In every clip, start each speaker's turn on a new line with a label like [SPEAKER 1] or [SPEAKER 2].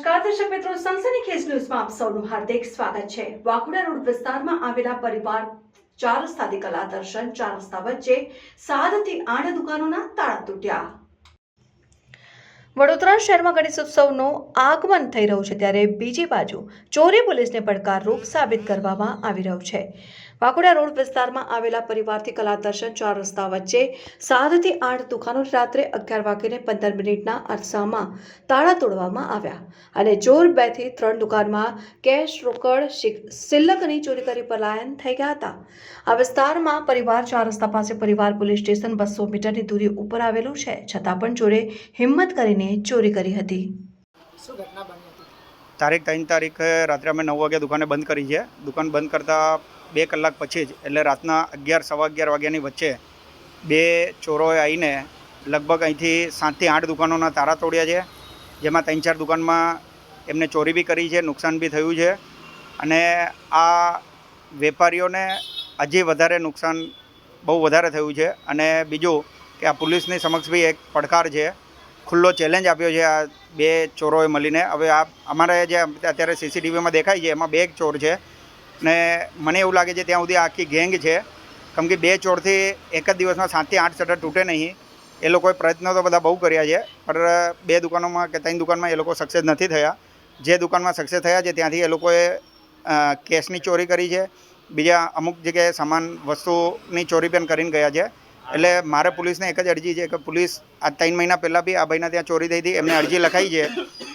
[SPEAKER 1] નમસ્કાર દર્શક મિત્રો, સનસની ન્યૂઝમાં આપ સૌનું હાર્દિક સ્વાગત છે. વાઘોડા રોડ વિસ્તારમાં આવેલા પરિવાર ચાર રસ્તાથી કલા દર્શન, ચાર રસ્તા વચ્ચે સાતથી આઠ દુકાનોના તાળા તૂટ્યા. વડોદરા શહેરમાં ગણેશ ઉત્સવનું આગમન થઈ રહ્યું છે, ત્યારે બીજી બાજુ ચોરી પોલીસને પડકારરૂપ સાબિત કરવામાં આવી રહ્યું છે. વાઘોડા રોડ વિસ્તારમાં આવેલા પરિવારથી કલા દર્શન ચાર રસ્તા વચ્ચે સાતથી આઠ દુકાનો રાત્રે અગિયાર વાગ્યે પંદર મિનિટના અરસામાં તાળા તોડવામાં આવ્યા અને ચોર બેથી ત્રણ દુકાનમાં કેશ રોકડ સિલ્લકની ચોરી કરી પલાયન થઈ ગયા હતા. આ વિસ્તારમાં પરિવાર ચાર રસ્તા પાસે પરિવાર પોલીસ સ્ટેશન બસો મીટરની દૂરી ઉપર આવેલું છે, છતાં પણ ચોરે હિંમત કરીને ચોરી કરી હતી.
[SPEAKER 2] શું ઘટના બની?
[SPEAKER 3] તારીખ ત્રણ તારીખે રાત્રે અમે નવ વાગ્યા દુકાને બંધ કરી છે. દુકાન બંધ કરતાં બે કલાક પછી જ, એટલે રાતના અગિયાર, સવા અગિયાર વાગ્યાની વચ્ચે બે ચોરોએ આવીને લગભગ અહીંથી સાતથી આઠ દુકાનોના તારા તોડ્યા છે, જેમાં ત્રણ ચાર દુકાનમાં એમને ચોરી બી કરી છે, નુકસાન બી થયું છે. અને આ વેપારીઓને હજી વધારે નુકસાન, બહુ વધારે થયું છે. અને બીજું કે આ પોલીસની સમક્ષ બી એક પડકાર છે ખુલ્લો ચેલેન્જ આપ્યો છે આ બે ચોરોએ મળીને. હવે આ અમારે જે અત્યારે સીસીટીવીમાં દેખાય છે, એમાં બે ચોર છે. ને મને એવું લાગે છે ત્યાં સુધી આખી ગેંગ છે. કેમ કે બે ચોરથી એક જ દિવસમાં સાતથી આઠ શટર તૂટે નહીં. એ લોકોએ પ્રયત્નો તો બધા બહુ કર્યા છે, પણ બે દુકાનોમાં કે ત્રણ દુકાનમાં એ લોકો સક્સેસ નથી થયા. જે દુકાનમાં સક્સેસ થયા છે ત્યાંથી એ લોકોએ કેશની ચોરી કરી છે. બીજા અમુક જગ્યાએ સામાન, વસ્તુની ચોરી પણ કરીને ગયા છે. એટલે મારે પોલીસને એક જ અરજી છે કે પોલીસ આ ત્રણ મહિના પહેલાં બી આ ભાઈના ત્યાં ચોરી થઈ હતી, એમને અરજી લખાઈ છે,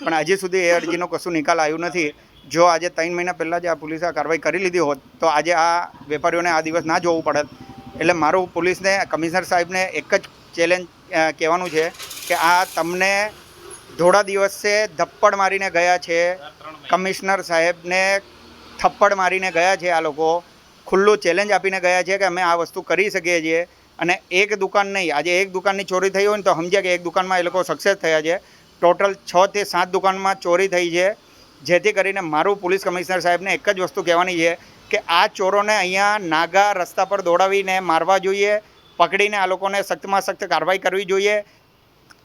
[SPEAKER 3] પણ હજી સુધી એ અરજીનો કશું નિકાલ આવ્યો નથી. જો આજે ત્રણ મહિના પહેલાં જ આ પોલીસે આ કાર્યવાહી કરી લીધી હોત, તો આજે આ વેપારીઓને આ દિવસ ના જોવું પડત. એટલે મારું પોલીસને, કમિશનર સાહેબને એક જ ચેલેન્જ કહેવાનું છે કે આ તમને થોડા દિવસે ધપ્પડ મારીને ગયા છે. કમિશનર સાહેબને થપ્પડ મારીને ગયા છે આ લોકો. ખુલ્લું ચેલેન્જ આપીને ગયા છે કે અમે આ વસ્તુ કરી શકીએ છીએ. અને એક દુકાન નહીં, આજે એક દુકાનની ચોરી થઈ હોય ને તો સમજ્યા કે એક દુકાનમાં એ લોકો સક્સેસ થયા છે. ટોટલ છ થી સાત દુકાનમાં ચોરી થઈ છે. જેથી કરીને મારું પોલીસ કમિશનર સાહેબને એક જ વસ્તુ કહેવાની છે કે આ ચોરોને અહીંયા નાગા રસ્તા પર દોડાવીને મારવા જોઈએ, પકડીને આ લોકોને સખ્તમાં સખ્ત કાર્યવાહી કરવી જોઈએ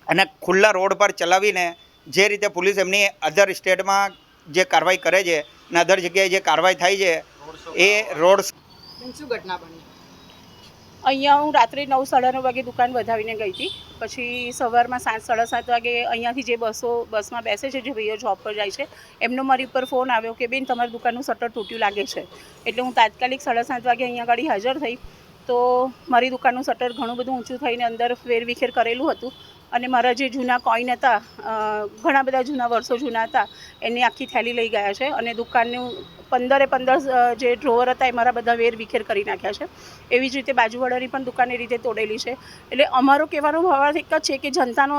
[SPEAKER 3] અને ખુલ્લા રોડ પર ચલાવીને જે રીતે પોલીસ એમની અધર સ્ટેટમાં જે કાર્યવાહી કરે છે અને અધર જગ્યાએ જે કાર્યવાહી થાય છે, એ રોડ
[SPEAKER 2] શું ઘટના બની?
[SPEAKER 4] અહીંયા હું રાત્રે નવ સાડા નવ વાગે દુકાન વધાવીને ગઈ હતી. પછી સવારમાં સાત સાડા સાત વાગે અહીંયાથી જે બસો, બસમાં બેસે છે, જે ભાઈઓ જોબ પર જાય છે, એમનો મારી ઉપર ફોન આવ્યો કે, બેન, તમારી દુકાનનું શટર તૂટ્યું લાગે છે. એટલે હું તાત્કાલિક સાડા સાત વાગે અહીંયા આગળ હાજર થઈ. તો મારી દુકાનનું શટર ઘણું બધું ઊંચું થઈને અંદર ફેરવિખેર કરેલું હતું. અને મારા જે જૂના કોઈન હતા ઘણા બધા જૂના વર્ષો જૂના હતા, એની આખી થેલી લઈ ગયા છે અને દુકાનનું પંદરે પંદર જે ડ્રોવર હતા એ મારા બધા વેર વિખેર કરી નાખ્યા છે. એવી જ રીતે બાજુવાળાની પણ દુકાન એ રીતે તોડેલી છે. એટલે અમારો કહેવાનો ભાવ એક જ છે કે જનતાનો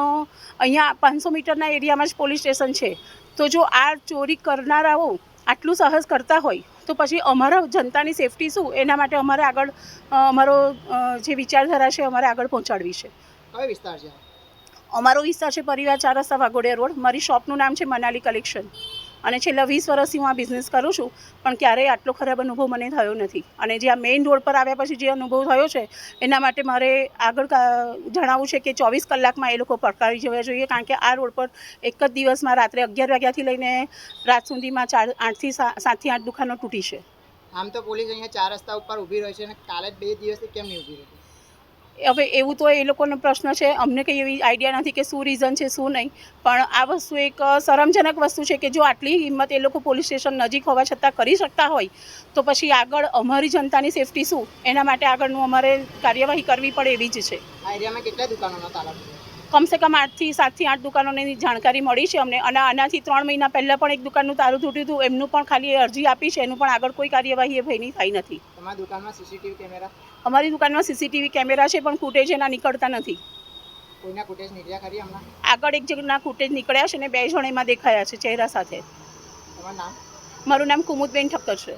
[SPEAKER 4] અહીંયા પાંચસો મીટરના એરિયામાં જ પોલીસ સ્ટેશન છે. તો જો આ ચોરી કરનારાઓ આટલું સાહસ કરતા હોય, તો પછી અમારા જનતાની સેફટી શું? એના માટે અમારે આગળ અમારો જે વિચારધારા છે, અમારે આગળ પહોંચાડવી છે.
[SPEAKER 2] કયો વિસ્તાર છે?
[SPEAKER 4] અમારો વિસ્તાર છે પરિવાર ચાર રસ્તા વાઘોડિયા રોડ. મારી શોપનું નામ છે મનાલી કલેક્શન. અને છેલ્લા વીસ વર્ષથી હું આ બિઝનેસ કરું છું, પણ ક્યારેય આટલો ખરાબ અનુભવ મને થયો નથી. અને જે આ મેઇન રોડ પર આવ્યા પછી જે અનુભવ થયો છે, એના માટે મારે આગળ જણાવવું છે કે ચોવીસ કલાકમાં એ લોકો પડકારી જવા જોઈએ, કારણ કે આ રોડ પર એક જ દિવસમાં રાત્રે અગિયાર વાગ્યાથી લઈને રાત સુધીમાં ચાર, આઠથી સાતથી આઠ દુકાનો તૂટી છે.
[SPEAKER 2] આમ તો પોલીસ અહીંયા ચાર રસ્તા ઉપર ઊભી રહી છે અને કાલે બે દિવસથી કેમ નહીં ઊભી રહી?
[SPEAKER 4] હવે એવું તો એ લોકોનો પ્રશ્ન છે. અમને કંઈ એવી આઈડિયા નથી કે શું રીઝન છે, શું નહીં. પણ આ વસ્તુ એક શરમજનક વસ્તુ છે કે જો આટલી હિંમત એ લોકો પોલીસ સ્ટેશન નજીક હોવા છતાં કરી શકતા હોય, તો પછી આગળ અમારી જનતાની સેફટી શું? એના માટે આગળનું અમારે કાર્યવાહી કરવી પડે એવી જ છે.
[SPEAKER 2] આ એરિયામાં કેટલા દુકાનોનો તાલા?
[SPEAKER 4] કમસે કમ આઠથી સાતથી આઠ દુકાનોની જાણકારી મળી છે અમને. અને આનાથી ત્રણ મહિના પહેલાં પણ એક દુકાનનું તારું તૂટ્યું હતું એમનું પણ ખાલી અરજી આપી છે એનું પણ આગળ કોઈ કાર્યવાહી એ ભાઈની થઈ નથી.
[SPEAKER 2] તમારી દુકાનમાં સીસીટીવી કેમેરા?
[SPEAKER 4] અમારી દુકાનમાં સીસીટીવી કેમેરા છે પણ ફૂટેજ એના નીકળતા નથી.
[SPEAKER 2] કોઈના ફૂટેજ નીકળ્યા ખરી હમણાં?
[SPEAKER 4] આગળ એક જણના ફૂટેજ નીકળ્યા છે ને બે જણ એમાં દેખાયા છે ચહેરા સાથે.
[SPEAKER 2] તમારું નામ?
[SPEAKER 4] મારું નામ કુમુદબેન ઠક્કર છે.